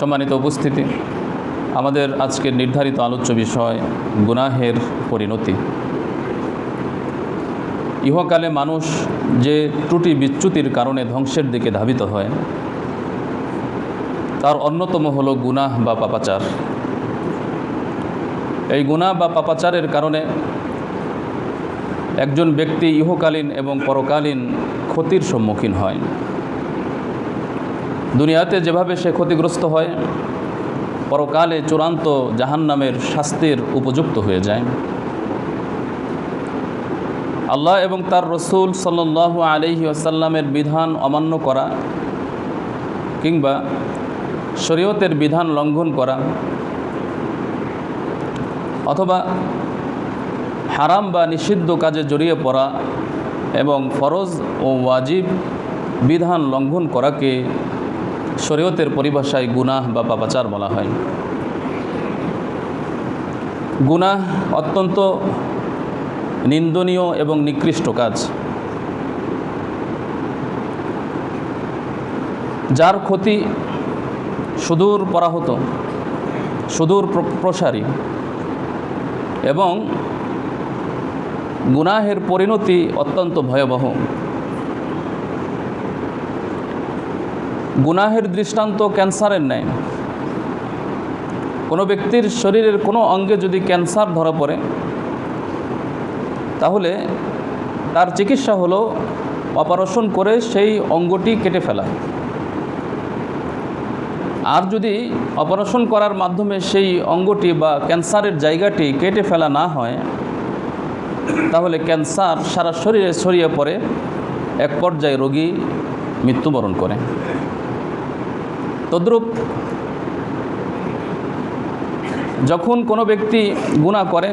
সম্মানিত উপস্থিতি। আমাদের আজকের নির্ধারিত আলোচ্য বিষয় গুনাহের পরিণতি। ইহকালে মানুষ যে ত্রুটি বিচ্যুতির কারণে ধ্বংসের দিকে ধাবিত হয়, তার অন্যতম হলো গুনাহ বা পাপাচার। এই গুনাহ বা পাপাচারের কারণে একজন ব্যক্তি ইহকালীন এবং পরকালীন ক্ষতির সম্মুখীন হয়। দুনিয়াতে যেভাবে সে ক্ষতিগ্রস্ত হয়, পরকালে চূড়ান্ত জাহান্নামের শাস্তির উপযুক্ত হয়ে যায়। আল্লাহ এবং তার রসুল সাল্লাহ আলহি আসাল্লামের বিধান অমান্য করা কিংবা শরীয়তের বিধান লঙ্ঘন করা অথবা হারাম বা নিষিদ্ধ কাজে জড়িয়ে পড়া এবং ফরজ ও ওয়াজিব বিধান লঙ্ঘন করাকে শরীয়তের পরিভাষায় গুনাহ বা পাপাচার বলা হয়। গুনাহ অত্যন্ত নিন্দনীয় এবং নিকৃষ্ট কাজ। যার ক্ষতি সুদূর পরাহত, সুদূর প্রসারী এবং গুনাহের পরিণতি অত্যন্ত ভয়াবহ। গুনাহের দৃষ্টান্ত ক্যান্সারের ন্যায়। কোনো ব্যক্তির শরীরের কোনো অঙ্গে যদি ক্যান্সার ধরা পড়ে, তাহলে তার চিকিৎসা হলো অপারেশন করে সেই অঙ্গটি কেটে ফেলা। আর যদি অপারেশন করার মাধ্যমে সেই অঙ্গটি বা ক্যান্সারের জায়গাটি কেটে ফেলা না হয়, তাহলে ক্যান্সার সারা শরীরে ছড়িয়ে পড়ে, এক পর্যায়ে রোগী মৃত্যুবরণ করে। তদ্রূপ। যখন কোনো ব্যক্তি গুণা করে,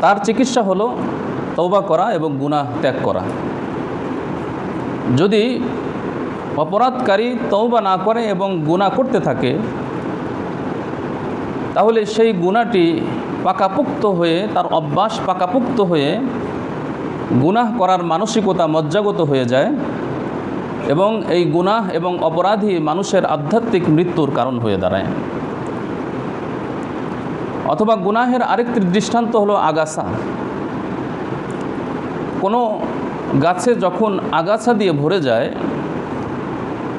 তার চিকিৎসা হলো তৌবা করা এবং গুণা ত্যাগ করা। যদি অপরাধকারী তৌবা না করে এবং গুণা করতে থাকে, তাহলে সেই গুণাটি পাকাপুক্ত হয়ে, তার অভ্যাস পাকাপুক্ত হয়ে গুনাহ করার মানসিকতা মজ্জাগত হয়ে যায়। এবং এই গুনাহ এবং অপরাধী মানুষের আধ্যাত্মিক মৃত্যুর কারণ হয়ে দাঁড়ায়। অথবা গুনাহের আরেকটি দৃষ্টান্ত হলো আগাছা। কোনো গাছে যখন আগাছা দিয়ে ভরে যায়,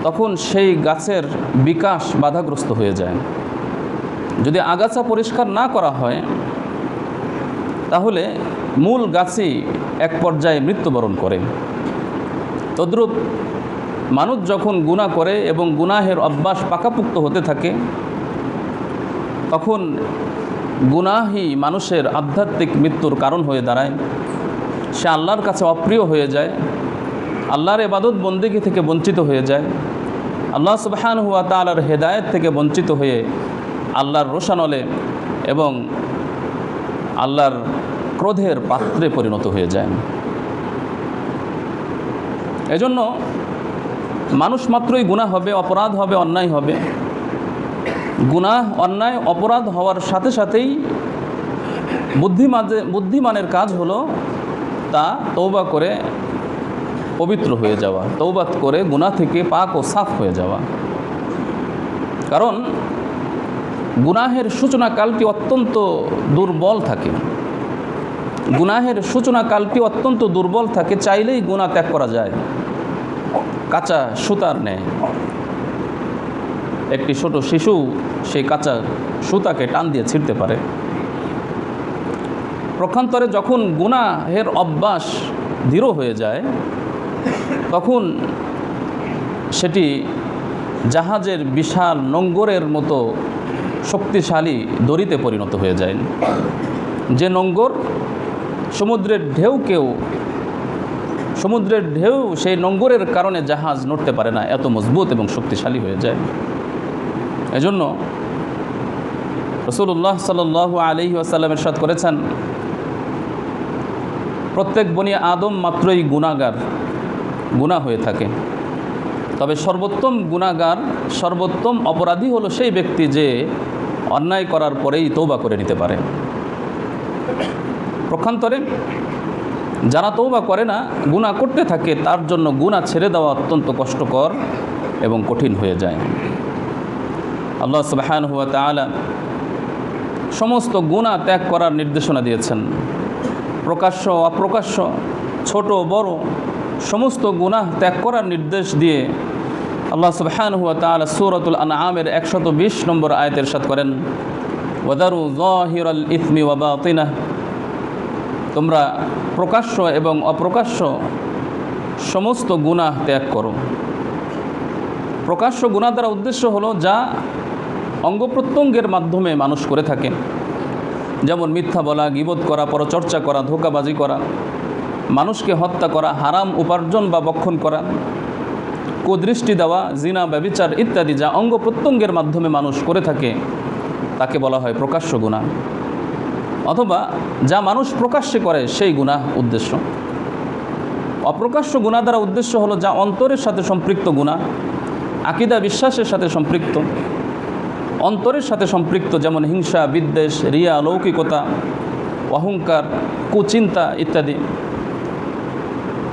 তখন সেই গাছের বিকাশ বাধাগ্রস্ত হয়ে যায়। যদি আগাছা পরিষ্কার না করা হয়, তাহলে মূল গাছই এক পর্যায়ে মৃত্যুবরণ করে। তদ্রূপ মানুষ যখন গুণা করে এবং গুনাহের অভ্যাস পাকাপুক্ত হতে থাকে, তখন গুনাহি মানুষের আধ্যাত্মিক মৃত্যুর কারণ হয়ে দাঁড়ায়। সে আল্লাহর কাছে অপ্রিয় হয়ে যায়, আল্লাহর এবাদত বন্দিগি থেকে বঞ্চিত হয়ে যায়। আল্লাহ সুবাহান হুয়া তালার হেদায়ত থেকে বঞ্চিত হয়ে আল্লাহর রোশানলে এবং আল্লাহর ক্রোধের পাত্রে পরিণত হয়ে যায়। এজন্য মানুষ মাত্রই গুণা হবে, অপরাধ হবে, অন্যায় হবে। গুনাহ, অন্যায়, অপরাধ হওয়ার সাথে সাথেই বুদ্ধিমানে বুদ্ধিমানের কাজ হলো তা তৌবা করে পবিত্র হয়ে যাওয়া তৌবাত করে গুণা থেকে পাক ও সাফ হয়ে যাওয়া। কারণ গুনাহের সূচনাকালটি অত্যন্ত দুর্বল থাকে। গুনাহের সূচনাকালটি অত্যন্ত দুর্বল থাকে, চাইলেই গুণা ত্যাগ করা যায়। কাঁচা সুতার নেয়। একটি ছোট শিশু সেই কাঁচা সুতাকে টান দিয়ে ছিঁড়তে পারে। প্রক্ষান্তরে যখন গুনাহের অভ্যাস দৃঢ় হয়ে যায়, তখন সেটি জাহাজের বিশাল নোঙ্গরের মতো শক্তিশালী দড়িতে পরিণত হয়ে যায়। যে নোঙ্গর সমুদ্রের ঢেউকেও সমুদ্রের ঢেউ সেই নোঙ্গরের কারণে জাহাজ নড়তে পারে না, এত মজবুত এবং শক্তিশালী হয়ে যায়। এজন্য রসুল্লাহ সাল আলহি আসাল্লামের সাথ করেছেন, প্রত্যেক বনি আদম মাত্রই গুণাগার গুণা হয়ে থাকে। তবে সর্বোত্তম গুণাগার সর্বোত্তম অপরাধী হলো সেই ব্যক্তি যে অন্যায় করার পরেই তৌবা করে নিতে পারে। প্রক্ষান্তরে যারা তৌবা করে না গুণা করতে থাকে, তার জন্য গুণা ছেড়ে দেওয়া অত্যন্ত কষ্টকর এবং কঠিন হয়ে যায়। আল্লাহ সুবাহান হুয়া তালা সমস্ত গুণা ত্যাগ করার নির্দেশনা দিয়েছেন। প্রকাশ্য, অপ্রকাশ্য, ছোট, বড় সমস্ত গুনাহ ত্যাগ করার নির্দেশ দিয়ে আল্লাহ সুবহান হুয়া তালা সুরতুল আনআমের একশত বিশ নম্বর আয়তের সাথ করেন, ওয়াদারু জাহিরাল ইথমি ওয়াবাতিনা তোমরা প্রকাশ্য এবং অপ্রকাশ্য সমস্ত গুনাহ ত্যাগ করো। প্রকাশ্য গুণা দ্বারা উদ্দেশ্য হলো যা অঙ্গ প্রত্যঙ্গের মাধ্যমে মানুষ করে থাকে। যেমন মিথ্যা বলা গিবোধ করা, পরচর্চা করা, ধোকাবাজি করা, মানুষকে হত্যা করা, হারাম উপার্জন বা বক্ষণ করা, কুদৃষ্টি দেওয়া, জিনা, ব্যবিচার ইত্যাদি যা অঙ্গ প্রত্যঙ্গের মাধ্যমে মানুষ করে থাকে, তাকে বলা হয় প্রকাশ্য গুণা অথবা যা মানুষ প্রকাশ্যে করে সেই গুণা উদ্দেশ্য। অপ্রকাশ্য গুণা দ্বারা উদ্দেশ্য হলো যা অন্তরের সাথে সম্পৃক্ত গুণা আকিদা বিশ্বাসের সাথে সম্পৃক্ত। অন্তরের সাথে সম্পৃক্ত যেমন হিংসা, বিদ্বেষ, রিয়া লৌকিকতা অহংকার, কুচিন্তা ইত্যাদি।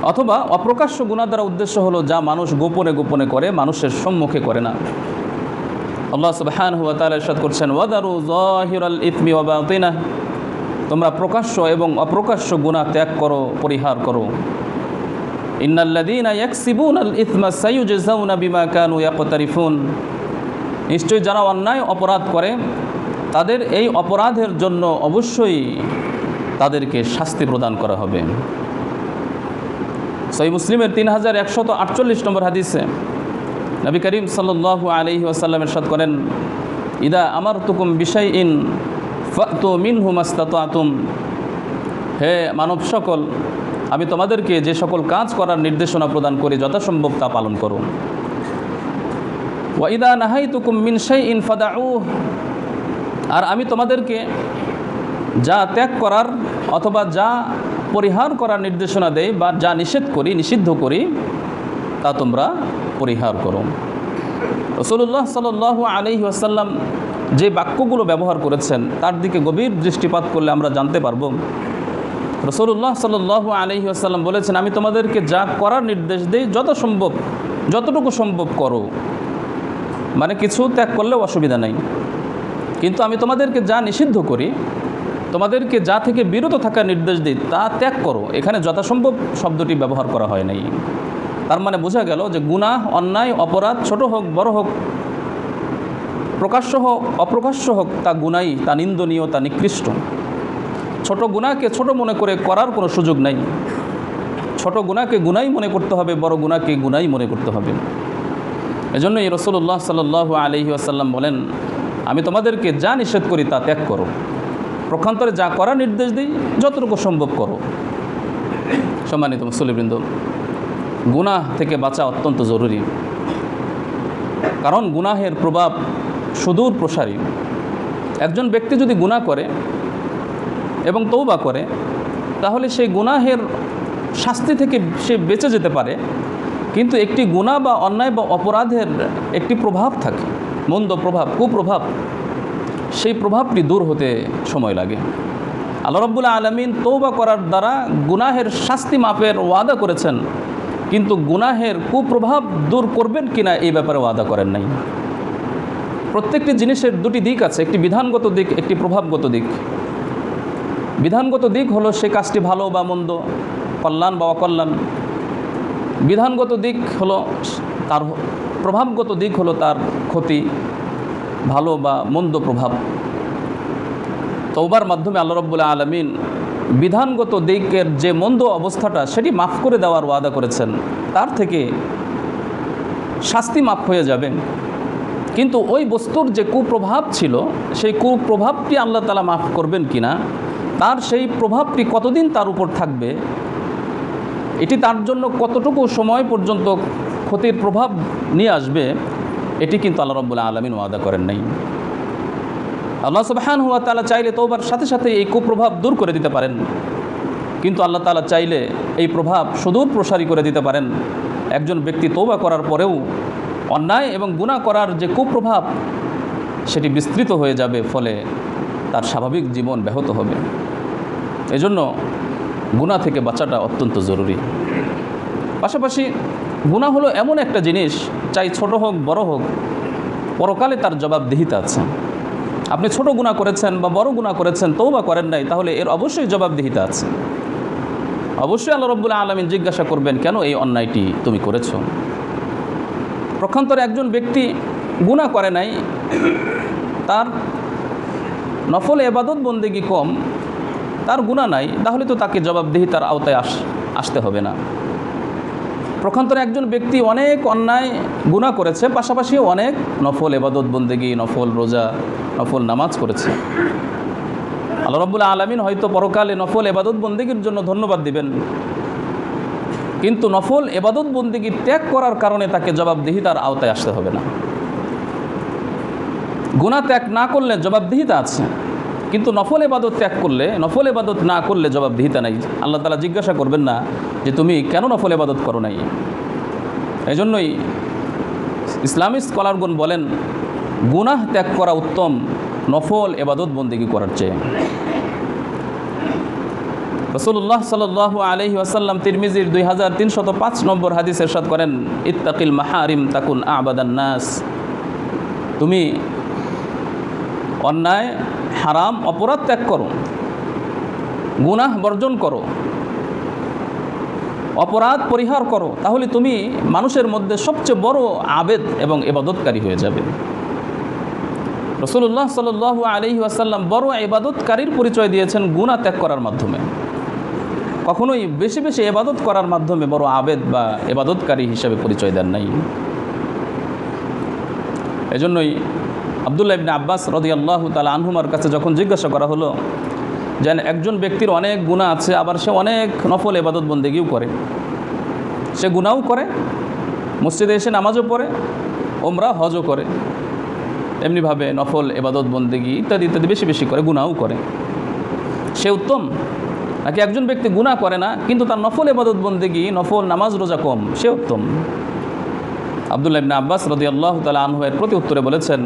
অথবা অপ্রকাশ্য গুণা দ্বারা উদ্দেশ্য হলো যা মানুষ গোপনে গোপনে করে, মানুষের সম্মুখে করে না। আল্লাহ সুবহান হুয়া তাআলা ইরশাদ করছেন, ওয়াদারু জাহিরাল ইথমি ওয়া বাতিনা তোমরা প্রকাশ্য এবং অপ্রকাশ্য গুনাহ ত্যাগ করো, পরিহার করো। বিমা কানু নিশ্চয়ই যারা অন্যায় অপরাধ করে, তাদের এই অপরাধের জন্য অবশ্যই তাদেরকে শাস্তি প্রদান করা হবে। সই মুসলিমের তিন হাজার একশত আটচল্লিশ নম্বর হাদিসে নবী করিম সাল্লু আলহি আসাল্লামের সাথ করেন, ইদা আমার তুকুম বিষয় ইন ফু মিন হুমাস্তাত আতুম হে মানব সকল আমি তোমাদেরকে যে সকল কাজ করার নির্দেশনা প্রদান করি, যথাসম্ভব তা পালন করো। ওয়াইদা নাহাই তুকুম মিন শাই ইন ফাদাউ আর আমি তোমাদেরকে যা ত্যাগ করার অথবা যা পরিহার করার নির্দেশনা দেয় বা যা নিষেধ করি, নিষিদ্ধ করি, তা তোমরা পরিহার করো। রসুল্লাহ সাল আলহি আসাল্লাম যে বাক্যগুলো ব্যবহার করেছেন, তার দিকে গভীর দৃষ্টিপাত করলে আমরা জানতে পারব। রসুল্লাহ সাল আলহি আসাল্লাম বলেছেন, আমি তোমাদেরকে যা করার নির্দেশ দিই, যত সম্ভব, যতটুকু সম্ভব করো। মানে কিছু ত্যাগ করলেও অসুবিধা নেই। কিন্তু আমি তোমাদেরকে যা নিষিদ্ধ করি, তোমাদেরকে যা থেকে বিরত থাকার নির্দেশ দিই, তা ত্যাগ করো। এখানে যথাসম্ভব শব্দটি ব্যবহার করা হয় নাই। তার মানে বোঝা গেল যে গুনাহ, অন্যায়, অপরাধ, ছোট হোক, বড় হোক প্রকাশ্য হোক অপ্রকাশ্য হোক তা গুনাই তা নিন্দনীয়, তা নিকৃষ্ট। ছোট গুণাকে ছোট মনে করে করার কোনো সুযোগ নাই। ছোট গুণাকে গুনাই মনে করতে হবে, বড় গুণাকে গুনাই মনে করতে হবে। এজন্য এই রসুল্লাহ সাল আলহি আসাল্লাম বলেন, আমি তোমাদেরকে যা নিষেধ করি তা ত্যাগ করো। প্রক্ষান্তরে যা করার নির্দেশ দিই, যতটুকু সম্ভব করো। সম্মানিত মুসলিবৃন্দ গুনাহ থেকে বাঁচা অত্যন্ত জরুরি। কারণ গুনাহের প্রভাব সুদূর প্রসারী। একজন ব্যক্তি যদি গুনাহ করে এবং তৌবা করে, তাহলে সেই গুনাহের শাস্তি থেকে সে বেঁচে যেতে পারে। কিন্তু একটি গুণা বা অন্যায় বা অপরাধের একটি প্রভাব থাকে, মন্দ প্রভাব, কুপ্রভাব, সেই প্রভাবটি দূর হতে সময় লাগে। আল্লাহ রব্বুল্লাহ আলমিন তৌবা করার দ্বারা গুনাহের শাস্তি মাপের ওয়াদা করেছেন, কিন্তু গুনাহের কুপ্রভাব দূর করবেন কিনা এই ব্যাপারে ওয়াদা করেন নাই। প্রত্যেকটি জিনিসের দুটি দিক আছে, একটি বিধানগত দিক, একটি প্রভাবগত দিক। বিধানগত দিক হলো সে কাজটি ভালো বা মন্দ, কল্যাণ বা অকল্যাণ। বিধানগত দিক হলো তার প্রভাবগত দিক হলো তার ক্ষতি, ভালো বা মন্দ প্রভাব। তৌবার মাধ্যমে আল্লাহ রব্বুল্লাহ আলমিন বিধানগত দিকের যে মন্দ অবস্থাটা সেটি মাফ করে দেওয়ার ওয়াদা করেছেন। তার থেকে শাস্তি মাফ হয়ে যাবে। কিন্তু ওই বস্তুর যে কুপ্রভাব ছিল, সেই কুপ্রভাবটি আল্লাহ তালা মাফ করবেন কিনা, তার সেই প্রভাবটি কতদিন তার উপর থাকবে, এটি তার জন্য কতটুকু সময় পর্যন্ত ক্ষতির প্রভাব নিয়ে আসবে, এটি কিন্তু আল্লাহ রব্বুল্লাহ আলমিন ওয়াদা করেন নাই। আল্লাহ সুবাহান হুয়া তালা চাইলে তোবার সাথে সাথে এই কুপ্রভাব দূর করে দিতে পারেন, কিন্তু আল্লাহ তালা চাইলে এই প্রভাব সুদূর প্রসারী করে দিতে পারেন। একজন ব্যক্তি তৌবা করার পরেও অন্যায় এবং গুণা করার যে কুপ্রভাব, সেটি বিস্তৃত হয়ে যাবে ফলে তার স্বাভাবিক জীবন ব্যাহত হবে। এজন্য গুণা থেকে বাঁচাটা অত্যন্ত জরুরি। পাশাপাশি গুণা হলো এমন একটা জিনিস, চাই ছোট হোক, বড় হোক, পরকালে তার জবাবদিহিতা আছে। আপনি ছোট গুণা করেছেন বা বড় গুণা করেছেন তৌ বা করেন নাই, তাহলে এর অবশ্যই জবাবদিহিতা আছে। অবশ্যই আল্লাহ রব্বুল্লাহ আলমিন জিজ্ঞাসা করবেন, কেন এই অন্যায়টি তুমি করেছ? প্রক্ষান্তরে একজন ব্যক্তি গুণা করে নাই, তার নফল এবাদত বন্দেগি কম, তার গুণা নাই, তাহলে তো তাকে জবাবদিহিতার আওতায় আস, আসতে হবে না। প্রক্ষান্তরে একজন ব্যক্তি অনেক অন্যায় গুণা করেছে, পাশাপাশি অনেক নফল এবাদত বন্দেগি, নফল রোজা, নফল নামাজ করেছে। আল্লাহ রব্বুল আলমিন হয়তো পরকালে নফল এবাদত বন্দেগির জন্য ধন্যবাদ দিবেন। কিন্তু নফল এবাদত বন্দিগি ত্যাগ করার কারণে তাকে জবাবদিহিতার আওতায় আসতে হবে না। গুণা ত্যাগ না করলে জবাবদিহিতা আছে, কিন্তু নফল এবাদত ত্যাগ করলে, নফল এবাদত না করলে জবাবদিহিতা নাই। আল্লাহ তালা জিজ্ঞাসা করবেন না যে তুমি কেন নফল এবাদত করো নাই? এই জন্যই ইসলামী স্কলারগণ বলেন, গুনাহ ত্যাগ করা উত্তম, নফল এবাদত বন্দিগি করার চেয়ে। রসুল্লাহ সাল আলহি আসাল্লাম তিরমিজির দুই হাজার তিনশত পাঁচ নম্বর হাদিস এরশাদ করেন, ইত্তাকিল মাহারিম তাকুন আবাদান নাস। তুমি অন্যায়, হারাম, অপরাধ ত্যাগ করো, গুনাহ বর্জন করো, অপরাধ পরিহার করো, তাহলে তুমি মানুষের মধ্যে সবচেয়ে বড় আবেদ এবং এবাদতকারী হয়ে যাবে। রসুল্লাহ সাল আলহি আসাল্লাম বড় এবাদতকারীর পরিচয় দিয়েছেন গুণা ত্যাগ করার মাধ্যমে। কখনোই বেশি বেশি এবাদত করার মাধ্যমে বড় আবেদ বা এবাদতকারী হিসেবে পরিচয় দেন নাই। এজন্যই আবদুল্লাহ ইবনে আব্বাস রদি আল্লাহ তালা আনহুমার কাছে যখন জিজ্ঞাসা করা হলো যেন একজন ব্যক্তির অনেক গুণা আছে, আবার সে অনেক নফল এবাদত বন্দেগিও করে। সে গুণাও করে, মসজিদে এসে নামাজও পড়ে, ওমরা, হজও করে। এমনিভাবে নফল এবাদত বন্দেগি ইত্যাদি ইত্যাদি বেশি বেশি করে গুণাও করে। সে উত্তম নাকি একজন ব্যক্তি গুণা করে না, কিন্তু তার নফল এবাদত বন্দেগি, নফল নামাজ রোজা কম, সে উত্তম। আবদুল্লাহ ইবনা আব্বাস রদি আল্লাহ তালা আনহুয়ের প্রতি উত্তরে বলেছেন,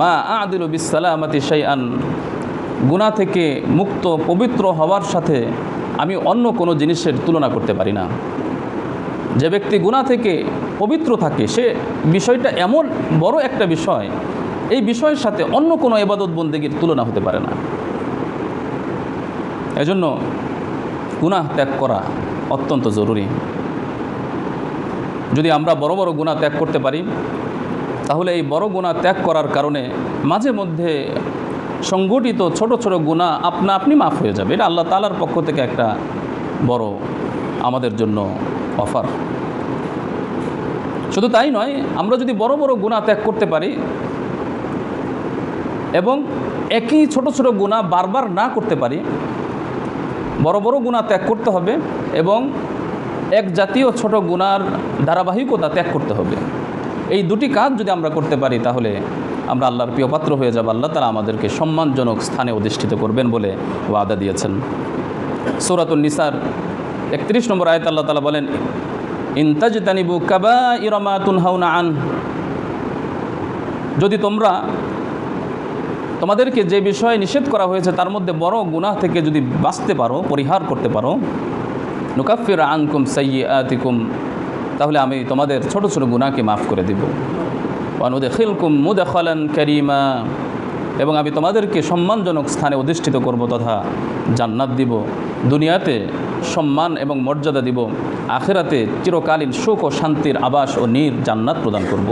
মা আদিল বিসালামতি আন গুণা থেকে মুক্ত, পবিত্র হওয়ার সাথে আমি অন্য কোনো জিনিসের তুলনা করতে পারি না। যে ব্যক্তি গুণা থেকে পবিত্র থাকে, সে বিষয়টা এমন বড় একটা বিষয়, এই বিষয়ের সাথে অন্য কোনো এবাদত বন্দেগীর তুলনা হতে পারে না। এজন্য গুনাহ ত্যাগ করা অত্যন্ত জরুরি। যদি আমরা বড় বড় গুণা ত্যাগ করতে পারি, তাহলে এই বড় গুণা ত্যাগ করার কারণে মাঝে মধ্যে সংগঠিত ছোট ছোট গুণা আপনা আপনি মাফ হয়ে যাবে। এটা আল্লাহ তালার পক্ষ থেকে একটা বড় আমাদের জন্য অফার। শুধু তাই নয়, আমরা যদি বড় বড় গুণা ত্যাগ করতে পারি এবং একই ছোট ছোট গুণা বারবার না করতে পারি বড় বড় গুণা ত্যাগ করতে হবে এবং এক জাতীয় ছোট গুণার ধারাবাহিকতা ত্যাগ করতে হবে। এই দুটি কাজ যদি আমরা করতে পারি তাহলে আমরা আল্লাহর প্রিয়পাত্র হয়ে যাব। আল্লাহ তালা আমাদেরকে সম্মানজনক স্থানে অধিষ্ঠিত করবেন বলে ওয়াদা দিয়েছেন। সৌরাতুল নিসার একত্রিশ নম্বর আয়ত আল্লাহ তালা বলেন ইন্তাজ তানিবু কাবা ইরমাতুন হাউনা আন। যদি তোমরা তোমাদেরকে যে বিষয়ে নিষেধ করা হয়েছে, তার মধ্যে বড় গুনাহ থেকে যদি বাঁচতে পারো, পরিহার করতে পারো, নুকাফির আনকুম সাইয়াতিকুম তাহলে আমি তোমাদের ছোট ছোট গুনাহকে মাফ করে দেব। অনুদে খিলকুম মুদাখালান করিমা, এবং আমি তোমাদেরকে সম্মানজনক স্থানে অধিষ্ঠিত করব তথা জান্নাত দিব, দুনিয়াতে সম্মান এবং মর্যাদা দিব, আখেরাতে চিরকালীন সুখ ও শান্তির আবাস ও নীর জান্নাত প্রদান করব।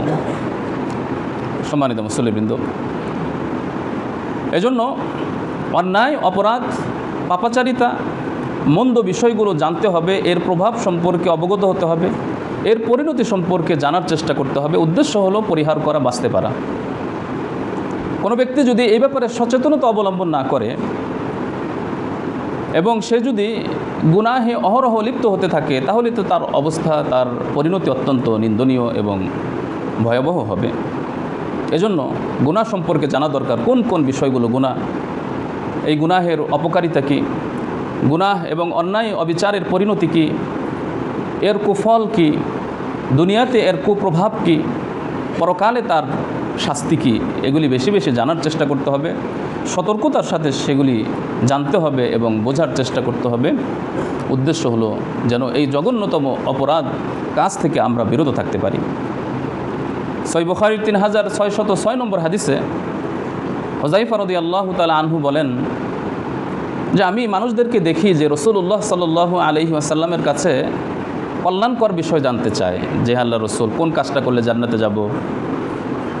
সম্মানিত মুসলিবৃন্দ এজন্য অন্যায়, অপরাধ, পাপাচারিতা, মন্দ বিষয়গুলো জানতে হবে, এর প্রভাব সম্পর্কে অবগত হতে হবে, এর পরিণতি সম্পর্কে জানার চেষ্টা করতে হবে। উদ্দেশ্য হলো পরিহার করা, বাঁচতে পারা। কোনো ব্যক্তি যদি এই ব্যাপারে সচেতনতা অবলম্বন না করে এবং সে যদি গুনাহে অহরহ লিপ্ত হতে থাকে, তাহলে তো তার অবস্থা, তার পরিণতি অত্যন্ত নিন্দনীয় এবং ভয়াবহ হবে। এজন্য গুনাহ সম্পর্কে জানা দরকার। কোন কোন বিষয়গুলো গুনাহ এই গুনাহের অপকারিতা কী? গুনাহ এবং অন্যায় অবিচারের পরিণতি কী? এর কুফল কি? দুনিয়াতে এর কুপ্রভাব কী? পরকালে তার শাস্তি কী? এগুলি বেশি বেশি জানার চেষ্টা করতে হবে। সতর্কতার সাথে সেগুলি জানতে হবে এবং বোঝার চেষ্টা করতে হবে। উদ্দেশ্য হলো যেন এই জঘন্যতম অপরাধ কাজ থেকে আমরা বিরত থাকতে পারি। সই বুখারির তিন হাজার ছয়শত ছয় নম্বর হাদিসে হজাইফা রদি আল্লাহ তালা আনহু বলেন যে আমি মানুষদেরকে দেখি যে রসুল্লাহ সাল আলহি আসাল্লামের কাছে কল্যাণকর বিষয় জানতে চায়, যে আল্লাহ রসুল, কোন কাজটা করলে জান্নাতে যাব?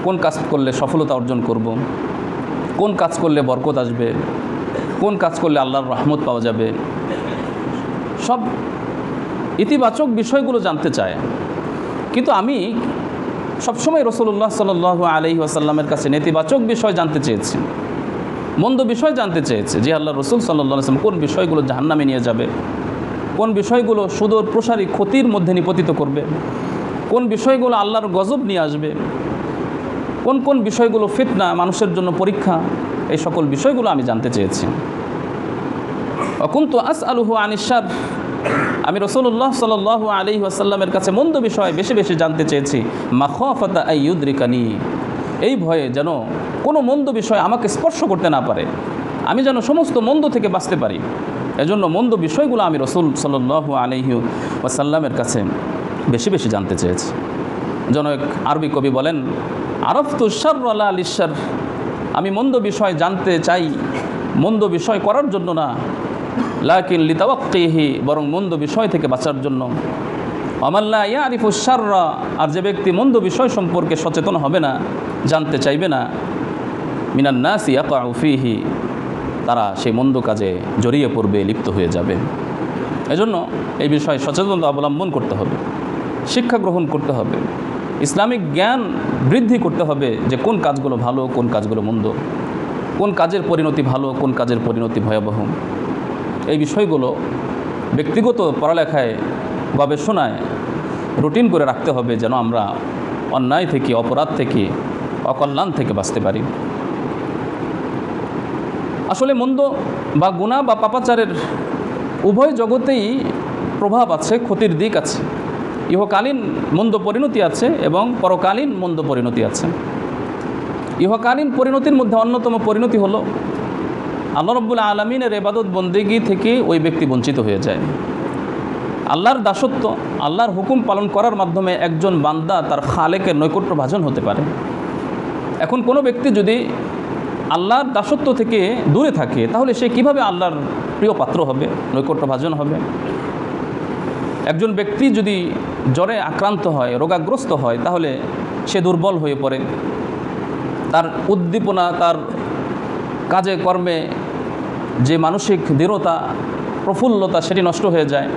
কোন কাজ করলে সফলতা অর্জন করব। কোন কাজ করলে বরকত আসবে? কোন কাজ করলে আল্লাহর রহমত পাওয়া যাবে? সব ইতিবাচক বিষয়গুলো জানতে চায়। কিন্তু আমি সবসময় রসুল্লাহ সাল আলহি আসাল্লামের কাছে নেতিবাচক বিষয় জানতে চেয়েছি। মন্দ বিষয় জানতে চেয়েছে যে আল্লাহ রসুল সাল্লাহ আসলাম কোন বিষয়গুলো জাহান্নামে নিয়ে যাবে? কোন বিষয়গুলো সুদূর প্রসারী ক্ষতির মধ্যে নিপতিত করবে? কোন বিষয়গুলো আল্লাহর গজব নিয়ে আসবে? কোন কোন বিষয়গুলো ফিতনা, মানুষের জন্য পরীক্ষা, এই সকল বিষয়গুলো আমি জানতে চেয়েছি। অকুন্ত আস আলুহু আনিসার আমি রসুল্লাহ সাল আলি আসাল্লামের কাছে মন্দ বিষয় বেশি বেশি জানতে চেয়েছি। মাখফতা আইয়ুদ্রিকানি এই ভয়ে যেন কোনো মন্দ বিষয় আমাকে স্পর্শ করতে না পারে। আমি যেন সমস্ত মন্দ থেকে বাঁচতে পারি। এজন্য মন্দ বিষয়গুলো আমি রসুল সাল আলহি ওয়াসাল্লামের কাছে বেশি বেশি জানতে চেয়েছি। যেন এক আরবি কবি বলেন আরফ তুষার আলিশ্বর আমি মন্দ বিষয় জানতে চাই, মন্দ বিষয় করার জন্য না লাকিন লিতাওয়াক্কিহি, বরং মন্দ বিষয় থেকে বাঁচার জন্য। আমাল্লা ইয়া আরিফুসাররা আর যে ব্যক্তি মন্দ বিষয় সম্পর্কে সচেতন হবে না, জানতে চাইবে না, মিনান নাসি ইয়াকাউফিহি তারা সেই মন্দ কাজে জড়িয়ে পড়বে, লিপ্ত হয়ে যাবে। এজন্য এই বিষয়ে সচেতনতা অবলম্বন করতে হবে, শিক্ষা গ্রহণ করতে হবে, ইসলামিক জ্ঞান বৃদ্ধি করতে হবে যে কোন কাজগুলো ভালো, কোন কাজগুলো মন্দ, কোন কাজের পরিণতি ভালো, কোন কাজের পরিণতি ভয়াবহ। এই বিষয়গুলো ব্যক্তিগত পড়ালেখায়, গবেষণায় রুটিন করে রাখতে হবে যেন আমরা অন্যায় থেকে, অপরাধ থেকে, অকল্যাণ থেকে বাঁচতে পারি। আসলে মন্দ বা গুণা বা পাপাচারের উভয় জগতেই প্রভাব আছে, ক্ষতির দিক আছে। ইহকালীন মন্দ পরিণতি আছে এবং পরকালীন মন্দ পরিণতি আছে। ইহকালীন পরিণতির মধ্যে অন্যতম পরিণতি হলো আল্লাহ রব্বুল আলমিনের এবাদত বন্দেগি থেকে ওই ব্যক্তি বঞ্চিত হয়ে যায়। আল্লাহর দাসত্ব, আল্লাহর হুকুম পালন করার মাধ্যমে একজন বান্দা তার খালেকের নৈকট্য ভাজন হতে পারে। এখন কোনো ব্যক্তি যদি আল্লাহর দাসত্ব থেকে দূরে থাকে, তাহলে সে কীভাবে আল্লাহর প্রিয় পাত্র হবে, নৈকট্য ভাজন হবে? একজন ব্যক্তি যদি জ্বরে আক্রান্ত হয়, রোগাগ্রস্ত হয়, তাহলে সে দুর্বল হয়ে পড়ে। তার উদ্দীপনা, তার কাজে কর্মে যে মানসিক দৃঢ়তা, প্রফুল্লতা সেটি নষ্ট হয়ে যায়।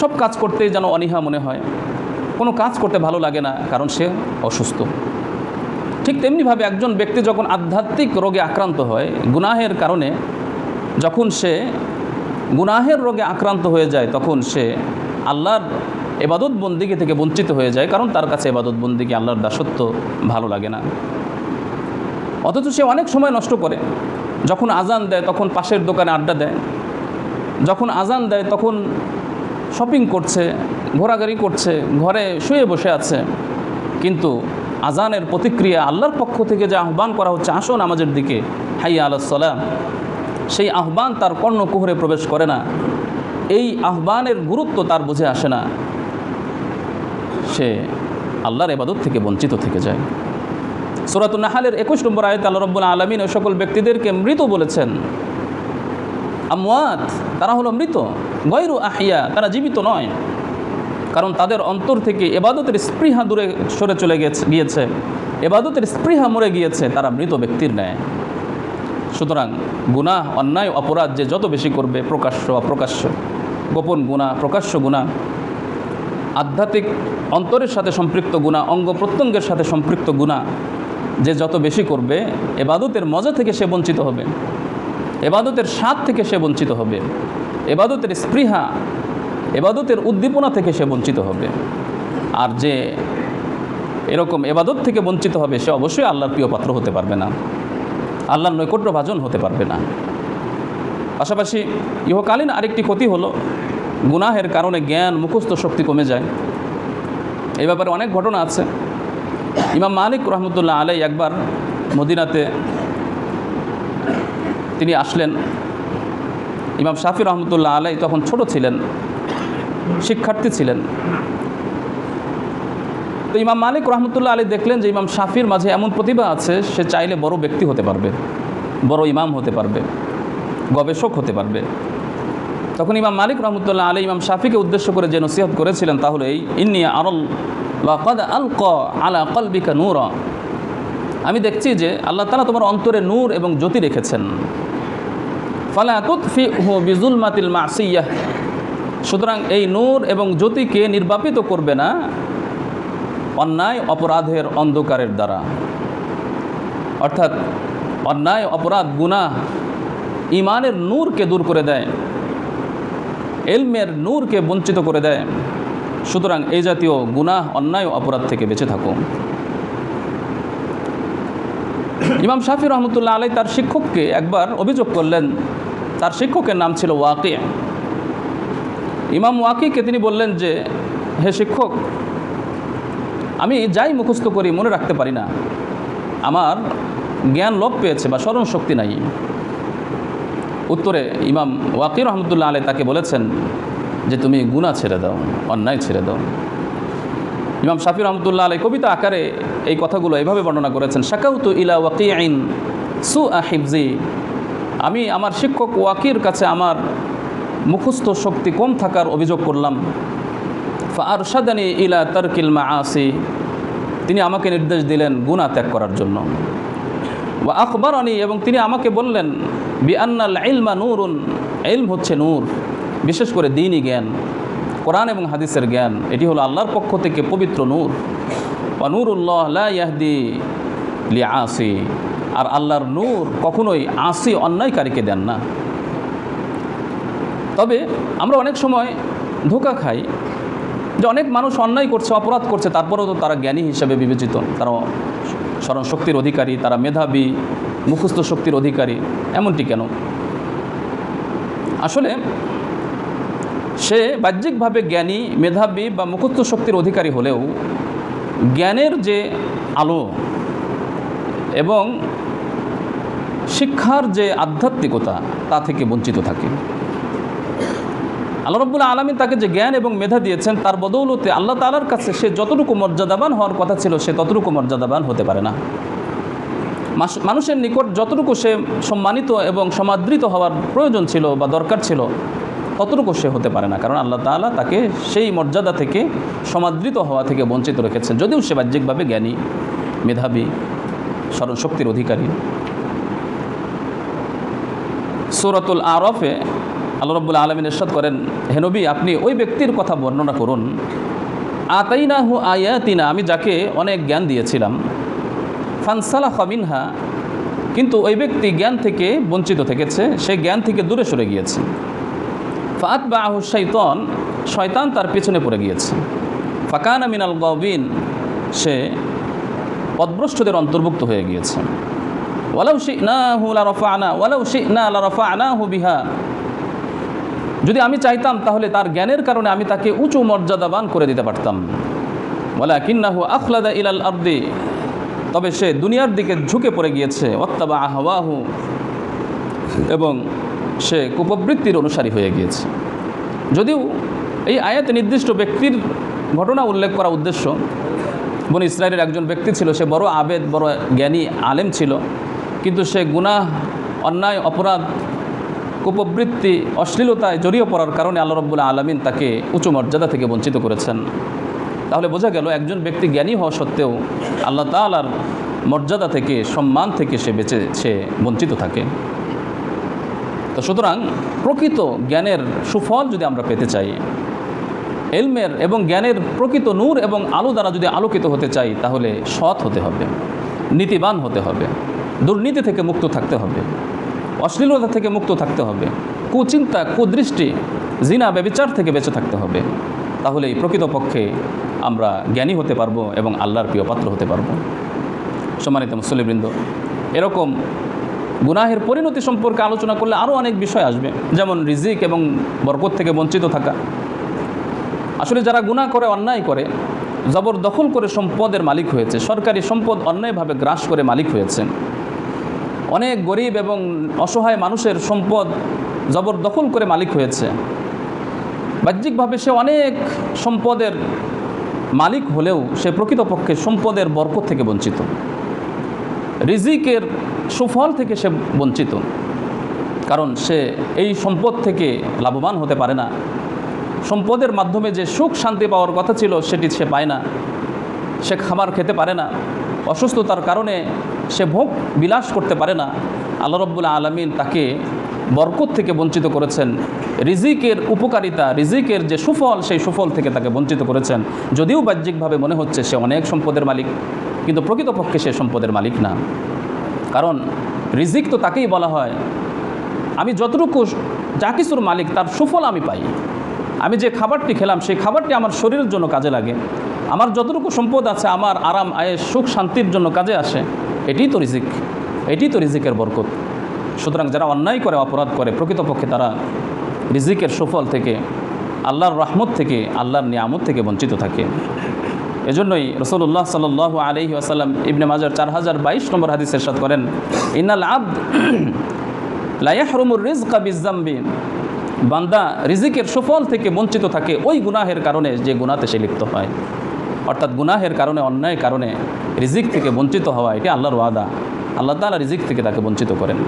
সব কাজ করতেই যেন অনীহা মনে হয়। কোনো কাজ করতে ভালো লাগে না, কারণ সে অসুস্থ। ঠিক তেমনিভাবে একজন ব্যক্তি যখন আধ্যাত্মিক রোগে আক্রান্ত হয়, গুনাহের কারণে যখন সে গুনাহের রোগে আক্রান্ত হয়ে যায়, তখন সে আল্লাহর এবাদত বন্দিকে থেকে বঞ্চিত হয়ে যায়, কারণ তার কাছে এবাদত বন্দিকে আল্লাহর দাসত্ব ভালো লাগে না। অথচ সে অনেক সময় নষ্ট করে। যখন আজান দেয়, তখন পাশের দোকানে আড্ডা দেয়। যখন আজান দেয়, তখন শপিং করছে, ঘোরাঘুরি করছে, ঘরে শুয়ে বসে আছে। কিন্তু আজানের প্রতিক্রিয়া আল্লাহর পক্ষ থেকে যে আহ্বান করা হচ্ছে, আসো নামাজের দিকে, হাইয়া আলাহ সেই আহ্বান তার কর্ণকুহরে প্রবেশ করে না। এই আহ্বানের গুরুত্ব তার বুঝে আসে না। সে আল্লাহর এবাদত থেকে বঞ্চিত থেকে যায়। সুরাত নাহালের একুশ নম্বর আয়ত আল্লাহ রব্বুল আলমিন ওই সকল ব্যক্তিদেরকে মৃত বলেছেন। আমওয়াত, তারা হলো মৃত। গৈরু আহিয়া তারা জীবিত নয়। কারণ তাদের অন্তর থেকে এবাদতের স্পৃহা দূরে সরে চলে গেছে, গিয়েছে। এবাদতের স্পৃহা মরে গিয়েছে, তারা মৃত ব্যক্তির ন্যায়। সুতরাং গুনাহ, অন্যায়, অপরাধ যে যত বেশি করবে, প্রকাশ্য, অপ্রকাশ্য, গোপন গুণা প্রকাশ্য গুণা আধ্যাত্মিক অন্তরের সাথে সম্পৃক্ত গুণা অঙ্গ প্রত্যঙ্গের সাথে সম্পৃক্ত গুণা যে যত বেশি করবে, এবাদতের মজা থেকে সে বঞ্চিত হবে। এবাদতের স্বাদ থেকে সে বঞ্চিত হবে। এবাদতের স্পৃহা, এবাদতের উদ্দীপনা থেকে সে বঞ্চিত হবে। আর যে এরকম এবাদত থেকে বঞ্চিত হবে, সে অবশ্যই আল্লাহর প্রিয় পাত্র হতে পারবে না। আল্লাহর নৈকট্য ভাজন হতে পারবে না। পাশাপাশি ইহকালীন আরেকটি ক্ষতি হলো, গুনাহের কারণে জ্ঞান, মুখস্থ শক্তি কমে যায়। এই ব্যাপারে অনেক ঘটনা আছে। ইমাম মালিক রহমতুল্লাহ আলাই একবার মদিনাতে তিনি আসলেন। ইমাম শাফি রহমতুল্লাহ আলাই তখন ছোট ছিলেন, শিক্ষার্থী ছিলেন। তো ইমাম মালিক রহমতুল্লাহ আলী দেখলেন যে ইমাম শাফির মাঝে এমন প্রতিভা আছে, সে চাইলে বড় ব্যক্তি হতে পারবে, বড় ইমাম হতে পারবে, গবেষক হতে পারবে। তখন ইমাম মালিক রহমতুল্লাহ আলী ইমাম শাফিকে উদ্দেশ্য করে যে নসিহত করেছিলেন তাহলে এই ইন্নিয়া আরল লাকাদ আল ক আলা কলবিকা নূর। আমি দেখছি যে আল্লাহ তালা তোমার অন্তরে নূর এবং জ্যোতি রেখেছেন। ফালা তুৎফি হু বিজুল মাতিল মাসিয়াহ। সুতরাং এই নূর এবং জ্যোতিকে নির্বাপিত করবে না অন্যায় অপরাধের অন্ধকারের দ্বারা। অর্থাৎ অন্যায়, অপরাধ, গুনাহ ইমানের নূরকে দূর করে দেয়। এলমের নূরকে বঞ্চিত করে দেয়। সুতরাং এই জাতীয় গুনাহ, অন্যায় অপরাধ থেকে বেঁচে থাকো। ইমাম শাফি রহমতুল্লাহ আলাই তার শিক্ষককে একবার অভিযোগ করলেন, তার শিক্ষকের নাম ছিল ওয়াকি। ইমাম ওয়াকিকে তিনি বললেন যে, হে শিক্ষক, আমি যাই মুখস্থ করি মনে রাখতে পারি না। আমার জ্ঞান লোপ পেয়েছে বা স্মরণ শক্তি নাই। উত্তরে ইমাম ওয়াকির রহমতুল্লাহ আলাই তাকে বলেছেন যে তুমি গুণা ছেড়ে দাও, অন্যায় ছেড়ে দাও। ইমাম শাফি রহমতুল্লাহ আলাই কবিতা আকারে এই কথাগুলো এভাবে বর্ণনা করেছেন, শাকাউতু ইলা ওয়াকি আইন সু আহিবজি আমি আমার শিক্ষক ওয়াকির কাছে আমার মুখস্থ শক্তি কম থাকার অভিযোগ করলাম ফারশাদানি ইলা তারকিল মা আসি তিনি আমাকে নির্দেশ দিলেন গুণা ত্যাগ করার জন্য। ওয়া আকবরানি এবং তিনি আমাকে বললেন বি আন্নাল ইলমা নূরুন। ইলম হচ্ছে নূর। বিশেষ করে দিনই জ্ঞান, কোরআন এবং হাদিসের জ্ঞান, এটি হলো আল্লাহর পক্ষ থেকে পবিত্র নূর। ওয়া নূরুল্লাহ লা ইয়াহদি লি আসি আর আল্লাহর নূর কখনোই আসি অন্যায়কারীকে দেন না। তবে আমরা অনেক সময় ধোকা খাই যে অনেক মানুষ অন্যায় করছে, অপরাধ করছে, তারপরেও তো তারা জ্ঞানী হিসেবে বিবেচিত। তারা স্মরণ শক্তির অধিকারী, তারা মেধাবী, মুখস্থ শক্তির অধিকারী, এমনটি কেন? আসলে সে বাহ্যিকভাবে জ্ঞানী, মেধাবী বা মুখস্থ শক্তির অধিকারী হলেও জ্ঞানের যে আলো এবং শিক্ষার যে আধ্যাত্মিকতা, তা থেকে বঞ্চিত থাকে। আল্লাহ রব্বুল আলমী তাকে যে জ্ঞান এবং মেধা দিয়েছেন, তার বদৌলতে আল্লাহ তালার কাছে সে যতটুকু মর্যাদাবান হওয়ার কথা ছিল, সে ততটুকু মর্যাদাবান হতে পারে না। মানুষের নিকট যতটুকু সে সম্মানিত এবং সমাদৃত হওয়ার প্রয়োজন ছিল বা দরকার ছিল ততটুকু সে হতে পারে না। কারণ আল্লাহ তাআলা তাকে সেই মর্যাদা থেকে সমাদৃত হওয়া থেকে বঞ্চিত রেখেছেন। যদিও সে বাহ্যিকভাবে জ্ঞানী, মেধাবী স্মরণশক্তির অধিকারী। সুরতুল আরফে আল্লাহ রব্বুল আলমিন এরশাদ করেন হেনবি আপনি ওই ব্যক্তির কথা বর্ণনা করুন। আতাইনা হু আয়াতিনা, আমি যাকে অনেক জ্ঞান দিয়েছিলাম। ফানসালা খামিনহা কিন্তু ওই ব্যক্তি জ্ঞান থেকে বঞ্চিত থেকেছে। সে জ্ঞান থেকে দূরে সরে গিয়েছে। ফাত বা আহু শৈতন শয়তান তার পেছনে পড়ে গিয়েছে। ফাকানা মিনাল গবিন সে পদভ্রষ্টদের অন্তর্ভুক্ত হয়ে গিয়েছে। ওয়ালাউ শি না হু লা রফা আনা ওয়ালাউ রফা আনা হু বিহা। যদি আমি চাইতাম তাহলে তার জ্ঞানের কারণে আমি তাকে উঁচু মর্যাদাবান করে দিতে পারতাম। বলা কিন্নাহু আখলাদা ইলাল আব্দি তবে সে দুনিয়ার দিকে ঝুঁকে পড়ে গিয়েছে। অত্তাবা আহওয়াহু এবং সে কুপবৃত্তির অনুসারী হয়ে গিয়েছে। যদিও এই আয়াতে নির্দিষ্ট ব্যক্তির ঘটনা উল্লেখ করা উদ্দেশ্য, বন ইসরায়েলের একজন ব্যক্তি ছিল, সে বড় আবেদ, বড় জ্ঞানী, আলেম ছিল, কিন্তু সে গুনাহ, অন্যায়, অপরাধ, কুপবৃত্তি, অশ্লীলতায় জড়িয়ে পড়ার কারণে আল্লাহ রব্বুল্লাহ আলমিন তাকে উঁচু মর্যাদা থেকে বঞ্চিত করেছেন। তাহলে বোঝা গেল একজন ব্যক্তি জ্ঞানী হওয়া সত্ত্বেও আল্লাহ তালার মর্যাদা থেকে, সম্মান থেকে সে বেঁচে, সে বঞ্চিত থাকে। তো সুতরাং প্রকৃত জ্ঞানের সুফল যদি আমরা পেতে চাই, এলমের এবং জ্ঞানের প্রকৃত নূর এবং আলো দ্বারা যদি আলোকিত হতে চাই, তাহলে সৎ হতে হবে, নীতিবান হতে হবে, দুর্নীতি থেকে মুক্ত থাকতে হবে, অশ্লীলতা থেকে মুক্ত থাকতে হবে, কুচিন্তা, কুদৃষ্টি, জিনা, ব্যবিচার থেকে বেঁচে থাকতে হবে, তাহলেই প্রকৃতপক্ষে আমরা জ্ঞানী হতে পারব এবং আল্লাহর প্রিয় পাত্র হতে পারব। সম্মানিত মুসলিবৃন্দ এরকম গুনাহের পরিণতি সম্পর্কে আলোচনা করলে আরও অনেক বিষয় আসবে, যেমন রিজিক এবং বরকত থেকে বঞ্চিত থাকা। আসলে যারা গুনাহ করে, অন্যায় করে, জবরদখল করে সম্পদের মালিক হয়েছে, সরকারি সম্পদ অন্যায়ভাবে গ্রাস করে মালিক হয়েছে অনেক গরিব এবং অসহায় মানুষের সম্পদ জবরদখল করে মালিক হয়েছে। বাহ্যিকভাবে সে অনেক সম্পদের মালিক হলেও সে প্রকৃতপক্ষে সম্পদের বরকত থেকে বঞ্চিত। রিজিকের সুফল থেকে সে বঞ্চিত। কারণ সে এই সম্পদ থেকে লাভবান হতে পারে না। সম্পদের মাধ্যমে যে সুখ শান্তি পাওয়ার কথা ছিল, সেটি সে পায় না। সে খাবার খেতে পারে না। অসুস্থতার কারণে সে ভোগ বিলাস করতে পারে না। আল্লাহ রব্বুল আলমিন তাকে বরকত থেকে বঞ্চিত করেছেন। রিজিকের উপকারিতা, রিজিকের যে সুফল, সেই সুফল থেকে তাকে বঞ্চিত করেছেন। যদিও বাহ্যিকভাবে মনে হচ্ছে সে অনেক সম্পদের মালিক, কিন্তু প্রকৃতপক্ষে সে সম্পদের মালিক না। কারণ রিজিক তো তাকেই বলা হয়। আমি যতটুকু যা কিছুর মালিক, তার সুফল আমি পাই। আমি যে খাবারটি খেলাম, সেই খাবারটি আমার শরীরের জন্য কাজে লাগে। আমার যতটুকু সম্পদ আছে, আমার আরাম আয়ের সুখ, শান্তির জন্য কাজে আসে, এটিই তো রিজিক। এটিই তো রিজিকের বরকত। সুতরাং যারা অন্যায় করে, অপরাধ করে, প্রকৃতপক্ষে তারা রিজিকের সুফল থেকে, আল্লাহর রহমত থেকে, আল্লাহর নিয়ামত থেকে বঞ্চিত থাকে। এজন্যই রসুল্লাহ সাল আলহি আসাল্লাম ইবনে মাজার চার হাজার বাইশ নম্বর হাদিস এরশাদ করেন ইনাল আব্দ লায়াহরুমুর রিজকা বিজাম্বি বান্দা রিজিকের সুফল থেকে বঞ্চিত থাকে ওই গুনাহের কারণে যে গুনাতে সে লিপ্ত হয়। অর্থাৎ গুনাহের কারণে অন্যায় কারণে রিজিক থেকে বঞ্চিত হওয়া, এটি আল্লাহর ওয়াদা। আল্লাহ তালা রিজিক থেকে তাকে বঞ্চিত করেন।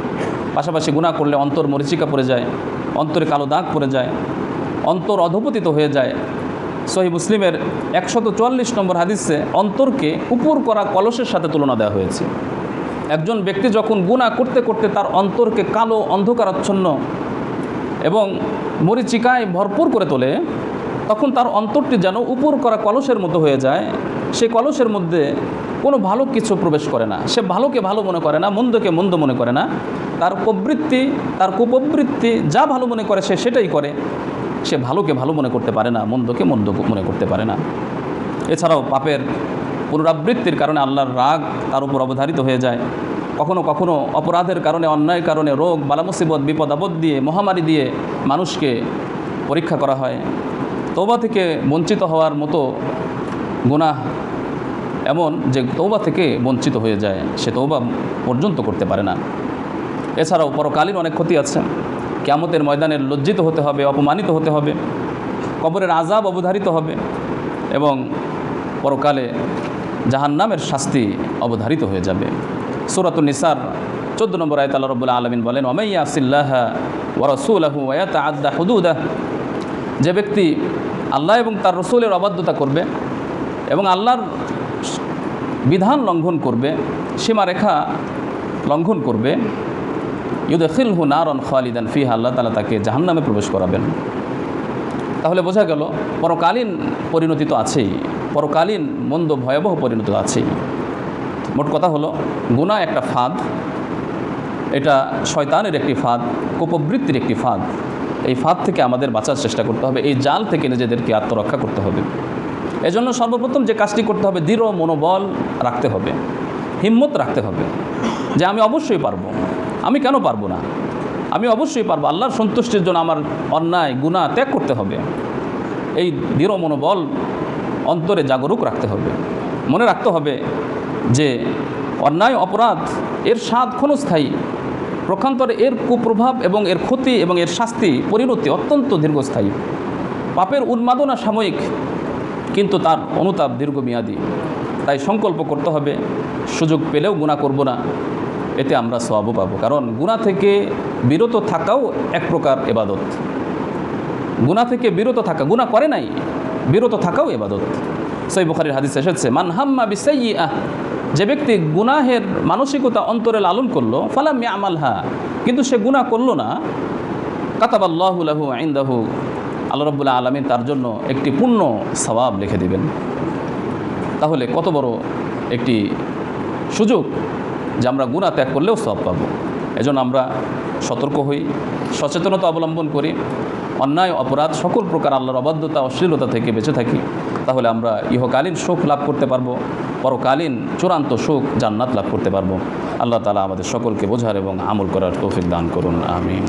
পাশাপাশি গুনাহ করলে অন্তর মরিচিকা পড়ে যায়, অন্তরে কালো দাগ পড়ে যায়, অন্তর অধপতিত হয়ে যায় সহি মুসলিমের একশত চুয়াল্লিশ নম্বর হাদিসে অন্তরকে উপর করা কলসের সাথে তুলনা দেওয়া হয়েছে। একজন ব্যক্তি যখন গুণা করতে করতে তার অন্তরকে কালো, অন্ধকারাচ্ছন্ন এবং মরিচিকায় ভরপুর করে তোলে, তখন তার অন্তরটি যেন উপর করা কলসের মতো হয়ে যায়। সেই কলসের মধ্যে কোনো ভালো কিছু প্রবেশ করে না। সে ভালোকে ভালো মনে করে না, মন্দকে মন্দ মনে করে না। তার প্রবৃত্তি, তার কুপ্রবৃত্তি যা ভালো মনে করে সে সেটাই করে। সে ভালোকে ভালো মনে করতে পারে না, মন্দকে মন্দ মনে করতে পারে না। এছাড়াও পাপের পুনরাবৃত্তির কারণে আল্লাহর রাগ তার উপর অবধারিত হয়ে যায়। কখনো কখনো অপরাধের কারণে অন্যায়ের কারণে, রোগ, বালামুসিবত বিপদ আপদ দিয়ে, মহামারী দিয়ে মানুষকে পরীক্ষা করা হয়। তৌবা থেকে বঞ্চিত হওয়ার মতো গুনাহ এমন যে তৌবা থেকে বঞ্চিত হয়ে যায়, সে তৌবা পর্যন্ত করতে পারে না। এছাড়াও পরকালীন অনেক ক্ষতি আছে। কেয়ামতের ময়দানে লজ্জিত হতে হবে, অপমানিত হতে হবে, কবরের আজাব অবধারিত হবে এবং পরকালে জাহান্নামের শাস্তি অবধারিত হয়ে যাবে। সুরাতুল নিসার, চোদ্দ নম্বর আয়ত আল্লাহ রবুল্লা আলমিন বলেন ওমাইয়া ওরসুলাহু ওয়াত আদা হুদুদাহ। যে ব্যক্তি আল্লাহ এবং তার রসুলের অবাধ্যতা করবে এবং আল্লাহর বিধান লঙ্ঘন করবে, সীমারেখা লঙ্ঘন করবে ইউদখিল হু নারন খালিদান ফিহা, আল্লাহ তালা তাকে জাহান্নামে প্রবেশ করাবেন। তাহলে বোঝা গেল, পরকালীন পরিণতি তো আছেই, পরকালীন মন্দ ভয়াবহ পরিণতি তো আছেই। মোট কথা হলো গুণা একটা ফাঁদ, এটা শয়তানের একটি ফাঁদ, কোপবৃত্তির একটি ফাঁদ। এই ফাঁদ থেকে আমাদের বাঁচার চেষ্টা করতে হবে, এই জাল থেকে নিজেদেরকে আত্মরক্ষা করতে হবে। এজন্য সর্বপ্রথম যে কাজটি করতে হবে, দৃঢ় মনোবল রাখতে হবে, হিম্মত রাখতে হবে যে আমি অবশ্যই পারব। আমি কেন পারব না? আমি অবশ্যই পারব। আল্লাহর সন্তুষ্টির জন্য আমার অন্যায় গুণা ত্যাগ করতে হবে। এই দৃঢ় মনোবল অন্তরে জাগরুক রাখতে হবে। মনে রাখতে হবে যে অন্যায়, অপরাধ, এর স্বাদ ক্ষণস্থায়ী। প্রখান্তরে এর কুপ্রভাব এবং এর ক্ষতি এবং এর শাস্তি, পরিণতি অত্যন্ত দীর্ঘস্থায়ী। পাপের উন্মাদনা সাময়িক, কিন্তু তার অনুতাপ দীর্ঘমেয়াদী। তাই সংকল্প করতে হবে, সুযোগ পেলেও গুণা করব না। এতে আমরা সবও পাবো। কারণ গুণা থেকে বিরত থাকাও এক প্রকার এবাদত গুণা থেকে বিরত থাকা গুণা করে নাই, বিরত থাকাও এবাদত সই বুখারির হাদিস এসেছে মানহাম্মা বিসাই আহ যে ব্যক্তি গুনাহের মানসিকতা অন্তরে লালন করল, ফালাম আমালহা কিন্তু সে গুণা করল না কাতাবাল্লাহুলাহু আইন্দাহু আল্লাহ রব্বুল্লাহ আলমিন তার জন্য একটি পূর্ণ সবাব লিখে দিবেন। তাহলে কত বড় একটি সুযোগ যে আমরা গুণা ত্যাগ করলেও সব পাব। এজন্য আমরা সতর্ক হই, সচেতনতা অবলম্বন করি, অন্যায় অপরাধ সকল প্রকার আল্লাহর অবাধ্যতা, অশ্লীলতা থেকে বেঁচে থাকি। তাহলে আমরা ইহকালীন সুখ লাভ করতে পারব, পরকালীন চূড়ান্ত সুখ জান্নাত লাভ করতে পারব। আল্লাহ তালা আমাদের সকলকে বোঝার এবং আমল করার তৌফিক দান করুন, আমিন।